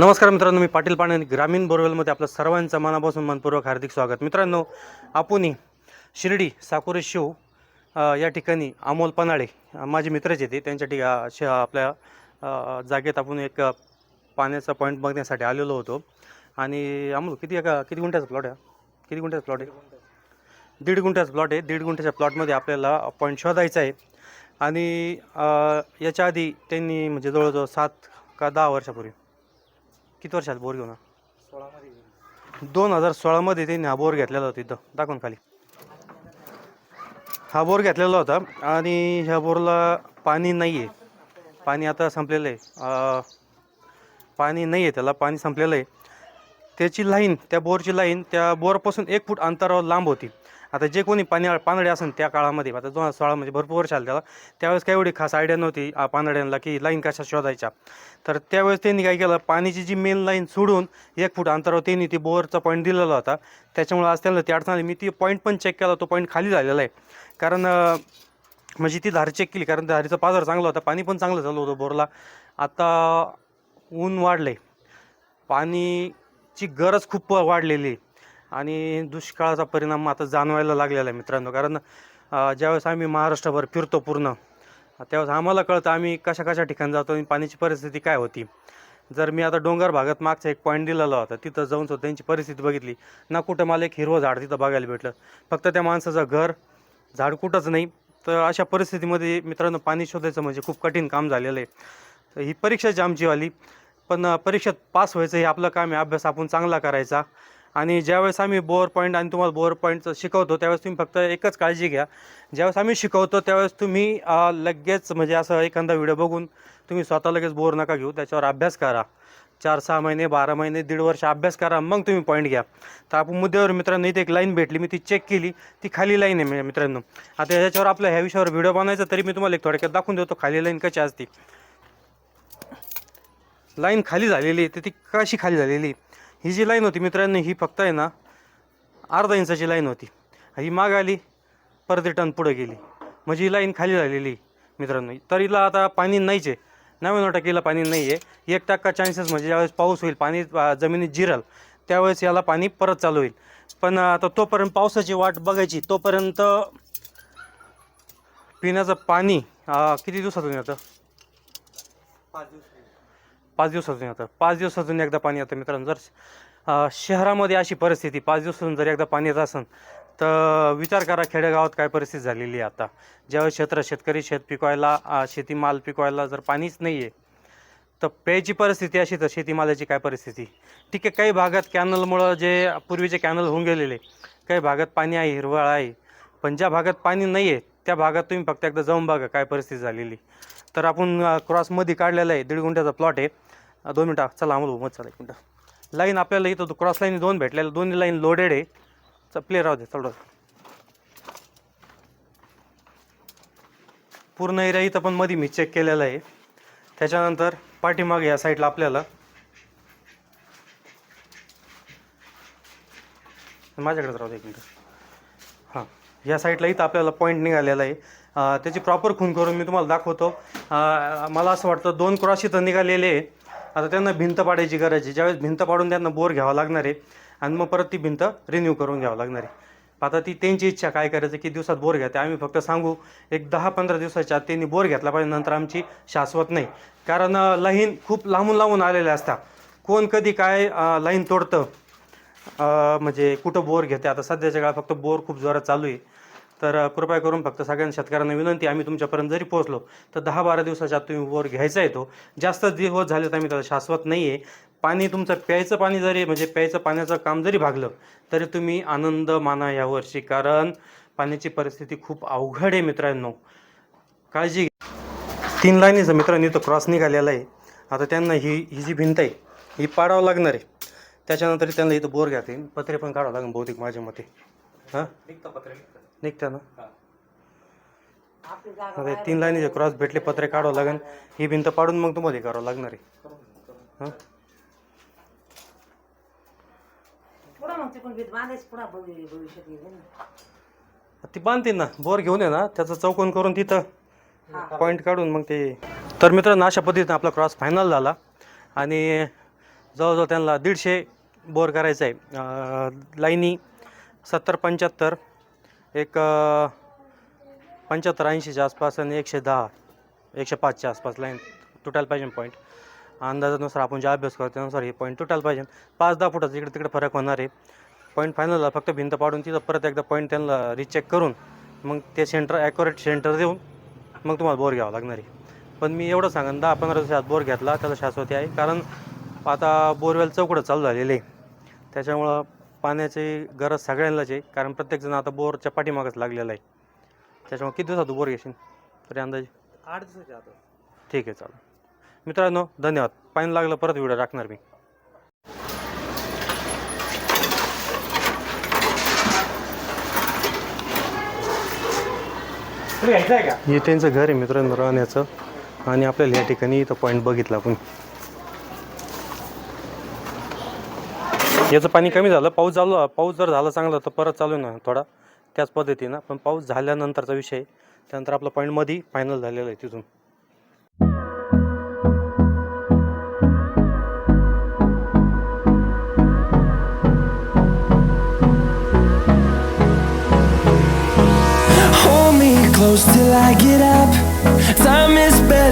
नमस्कार मित्रांनो मी पाटील पाणी ग्रामीण बोरवेलमध्ये आपलं सर्वांचं मनापासून मनपूर्वक हार्दिक स्वागत. मित्रांनो आपण शिर्डी साकोरे शिव या ठिकाणी अमोल पनाळे माझे मित्रच येते त्यांच्या ठिका श आपल्या जागेत आपण एक पाण्याचा पॉईंट बघण्यासाठी आलेलो होतो. आणि अमोल किती एका किती गुंठ्याचा प्लॉट आहे? किती गुंठ्याचा प्लॉट आहे? दीड गुंठ्याचा प्लॉट आहे. दीड गुंठ्याच्या प्लॉटमध्ये आपल्याला पॉईंट शोधायचा आहे. आणि याच्या आधी त्यांनी म्हणजे जवळजवळ सात का दहा वर्षापूर्वी किती वर्षात बोर घेऊन? दोन हजार सोळामध्ये त्यांनी हा बोर घेतलेला होता इथं. दाखवून खाली. हा बोर घेतलेला होता आणि ह्या बोरला पाणी नाही आहे पाणी आता संपलेलं आहे. पाणी नाही आहे त्याला. पाणी संपलेलं आहे. त्याची लाईन त्या बोरची लाईन त्या बोरपासून एक फूट अंतरावर लांब होती. आता जे कोणी पाणी पानडे असेल त्या काळामध्ये आता दोन हजार सोळा म्हणजे भरपूर वर्ष आलं त्याला त्यावेळेस काही एवढी खास आयडिया नव्हती पानड्यांना की लाईन कशा शोधायच्या. तर त्यावेळेस त्यांनी काय केलं पाणीची जी मेन लाईन सोडून एक फूट अंतरावर त्यांनी ती बोरचा पॉईंट दिलेला होता. त्याच्यामुळे आज त्यांना ती अडचण आली. मी ती पॉईंट पण चेक केला तो पॉईंट खाली झालेला आहे. कारण म्हणजे ती धार चेक केली कारण धारीचा पाझर चांगला होता पाणी पण चांगलं झालं होतं बोरला. आता ऊन वाढलं आहे पाणी ची गरज खूप वाढलेली आहे. आणि दुष्काळाचा परिणाम आता जाणवायला लागलेला आहे मित्रांनो. कारण ज्यावेळेस आम्ही महाराष्ट्रभर फिरतो पूर्ण त्यावेळेस आम्हाला कळतं आम्ही कशा कशा ठिकाणी जातो आणि पाण्याची परिस्थिती काय होती. जर मी आता डोंगर भागात मागचा एक पॉईंट दिलेला होता तिथं जाऊन सुद्धा त्यांची परिस्थिती बघितली. ना कुठं मला एक हिरवं झाड तिथं बघायला भेटलं. फक्त त्या माणसाचं घर झाड कुठंच नाही. तर अशा परिस्थितीमध्ये मित्रांनो पाणी शोधायचं म्हणजे खूप कठीण काम झालेलं आहे. तर ही परीक्षाची आमची वाली पण परीक्षेत पास व्हायचं हे आपलं काम आहे. अभ्यास आपण चांगला करायचा. आणि ज्यावेळेस आम्ही बोअर पॉईंट आणि तुम्हाला बोअर पॉईंटचं शिकवतो त्यावेळेस तुम्ही फक्त एकच काळजी घ्या. ज्यावेळेस आम्ही शिकवतो त्यावेळेस तुम्ही लगेच म्हणजे असं एखादा व्हिडिओ बघून तुम्ही स्वतः लगेच बोर नका घेऊ. त्याच्यावर अभ्यास करा. चार सहा महिने बारा महिने दीड वर्ष अभ्यास करा मग तुम्ही पॉईंट घ्या. तर आपण मुद्द्यावर मित्रांनो इथे एक लाईन भेटली. मी ती चेक केली. ती खाली लाईन आहे मित्रांनो. आता याच्यावर आपल्या ह्या विषयावर व्हिडिओ बनायचा तरी मी तुम्हाला एक थोडक्यात दाखवून देतो. खाली लाईन कशी असते. लाईन खाली झालेली आहे तर ती कशी खाली झालेली ही जी लाईन होती मित्रांनो ही फक्त आहे ना अर्धा इंचाची लाईन होती. ही माग आली परत रिटर्न पुढे गेली. म्हणजे ही लाईन खाली झालेली मित्रांनो. तर हिला आता पाणी नाहीच आहे. नव्याण्णव टक्केला पाणी नाही आहे. एक टक्का चान्सेस म्हणजे ज्यावेळेस पाऊस होईल पाणी जमिनीत जिरल त्यावेळेस याला पाणी परत चालू होईल. पण आता तोपर्यंत पावसाची वाट बघायची तोपर्यंत पिण्याचं पाणी किती दिवसातून येतं? पाच पाच दिवसातून येतं पाच दिवसातून एकदा पाणी येतं मित्रांनो. जर शहरामध्ये अशी परिस्थिती पाच दिवसातून जर एकदा पाणी येत असेल तर विचार करा खेडेगावात काय परिस्थिती झालेली आहे आता. ज्यावेळेस क्षेत्र शेतकरी शेत पिकवायला शेतीमाल पिकवायला जर पाणीच नाही आहे तर प्यायची परिस्थिती अशी तर शेतीमालाची काय परिस्थिती? ठीक आहे काही भागात कॅनलमुळं जे पूर्वीचे कॅनल होऊन गेलेले काही भागात पाणी आहे हिरवळ आहे पण ज्या भागात पाणी नाही आहे त्या भागात तुम्ही फक्त एकदा जाऊन बघा काय परिस्थिती झालेली. तर आपण क्रॉसमध्ये काढलेलं आहे दीड गुंठ्याचा प्लॉट आहे. दोन मिनटं चला आम्हाला उमत चला एक मिनटं. लाईन आपल्याला इथं क्रॉस लाईन दोन भेटलेल्या दोन्ही लाईन लोडेड आहे. च प्ले राहू दे चल पूर्ण एरिया इथं पण मध्ये मी चेक केलेला आहे. त्याच्यानंतर पाठीमागे या साईडला आपल्याला माझ्याकडेच राहू दे एक मिनटं. हां या साईडला इथं आपल्याला पॉईंट निघालेला आहे. त्याची प्रॉपर खून करून मी तुम्हाला दाखवतो. मला असं वाटतं दोन क्रॉस इथं निघालेले आहे. आता त्यांना भिंत पाडायची गरज आहे. ज्यावेळेस भिंत पाडून त्यांना बोर घ्यावा लागणार आहे आणि मग परत ती भिंत रिन्यू करून घ्यावं लागणार आहे. आता ती त्यांची इच्छा काय करायचं की दिवसात बोर घ्या ते आम्ही फक्त सांगू एक दहा पंधरा दिवसाच्या आत त्यांनी बोर घेतला पाहिजे नंतर आमची शाश्वत नाही. कारण लाईन खूप लांबून लांबून आलेल्या असतात. कोण कधी काय लाईन तोडतं म्हणजे कुठं बोर घेते? आता सध्याच्या काळात फक्त बोर खूप जोरात चालू आहे. तर कृपया करून फक्त सगळ्या शेतकऱ्यांना विनंती आम्ही तुमच्यापर्यंत जरी पोहोचलो तर दहा बारा दिवसाच्या आत तुम्ही बोर घ्यायचा येतो. जास्त दिवस झाले तर आम्ही त्याला शाश्वत नाही आहे पाणी तुमचं प्यायचं पाणी जरी म्हणजे प्यायचं पाण्याचं काम जरी भागलं तरी तुम्ही आनंद माना यावर्षी कारण पाण्याची परिस्थिती खूप अवघड आहे मित्रांनो. काळजी घ्या. तीन लाईनीचं मित्रांनी तो क्रॉस निघालेला आहे. आता त्यांना ही ही जी भिंत आहे ही पाडावं लागणार आहे. त्याच्यानंतर त्यांना इथं बोर घ्या पत्रे पण काढावं लागेल बहुतेक माझ्या मते. हां? निघतं ना. आता हे तीन लाईनीचे क्रॉस भेटले पत्रे काढावं लागेल ही भिंत पाडून मग तुम्हाला हे करावं लागणार आहे. हां? पुढं मग तिकडून भीत बांधायची पुढं भवि- भविष्यात येईल ना? ती बांधते ना बोर घेऊन ये ना त्याचं चौकोन करून तिथं पॉईंट काढून मग ते तर मित्रांनो अशा पद्धतीनं आपला क्रॉस फायनल झाला. आणि जवळजवळ त्यांना दीडशे बोर करायचं आहे लाईनी सत्तर पंच्याहत्तर एक पंच्याहत्तर ऐंशीच्या आसपास आणि एकशे दहा एकशे पाचच्या आसपास लाईन तुटायला पाहिजे पॉईंट अंदाजानुसार आपण जे अभ्यास करतो त्यानुसार हे पॉईंट तुटायला पाहिजे. पाच दहा फुटाचं इकडे तिकडे फरक होणार आहे. पॉईंट फायनलला फक्त भिंत पाडून तिथं परत एकदा पॉईंट त्यांना रिचेक करून मग ते सेंटर ॲक्युरेट सेंटर देऊन मग तुम्हाला बोर घ्यावा लागणार आहे. पण मी एवढं सांगेन दहा पंधरा दिवसात बोर घेतला त्याला शाश्वती आहे. कारण आता बोरवेल चौकडं चालू झालेले आहे. त्याच्यामुळं पाण्याची गरज सगळ्यांनाच आहे. कारण प्रत्येकजण आता बोरच्या पाठीमागच लागलेला आहे. त्याच्यामुळे किती दिवसात बोर घेशील? तरी अंदाजे. आठ दिवसाच्या आता. ठीक आहे चालेल. मित्रांनो धन्यवाद. पाणी लागलं परत व्हिडिओ टाकणार मी. हे त्यांचं घर आहे मित्रांनो राहण्याचं. आणि आपल्याला या ठिकाणी इथं पॉईंट बघितला आपण. याचं पाणी कमी झालं पाऊस चालू पाऊस जर झाला चांगला तर परत चालू आहे ना थोडा. त्याच पद्धतीनं पण पाऊस झाल्यानंतरचा विषय त्यानंतर आपलं पॉईंटमध्ये फायनल झालेला आहे तिथून. Close till I get up. Time is barely